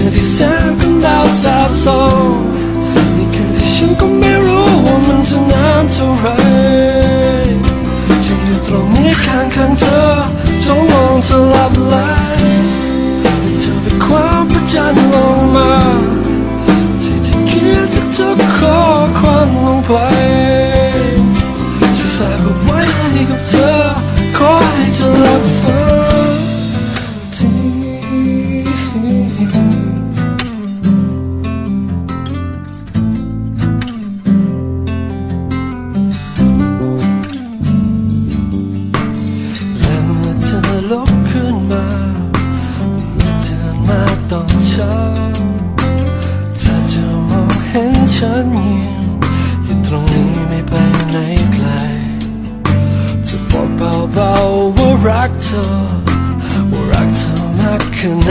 คือที่แสงของดาวสาดส่องนี่คือที่ฉันก็ไม่รู้ว่ามันจะนานเท่าไรจะอยู่ตรงนี้ข้างข้เธอจงมองเธอหลับไหลแต่เธอเปความประจันลงมาที่จะคิดทุกๆขอความลงไป เห็นฉันยืนอยู่ตรงนี้ไม่ไปไหนไกลจะบอกเบาๆว่ารักเธอว่ารักเธอมากแค่ไหน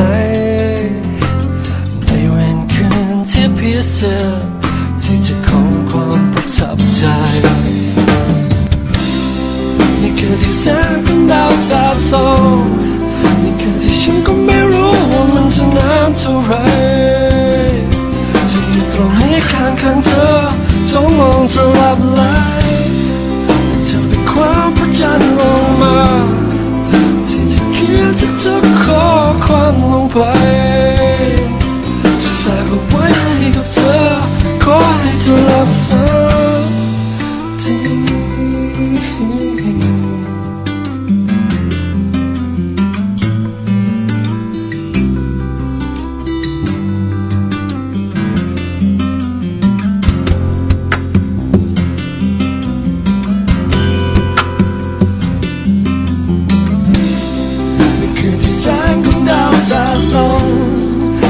ในเวันคืนที่พิเศษที่จะคงความประทับใจนี่คือที่แสนเป็นดาวสาดส่อง so long till I've lied Until the crown put down on my ที่จะเขียนทุกๆข้อความลงไป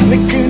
the.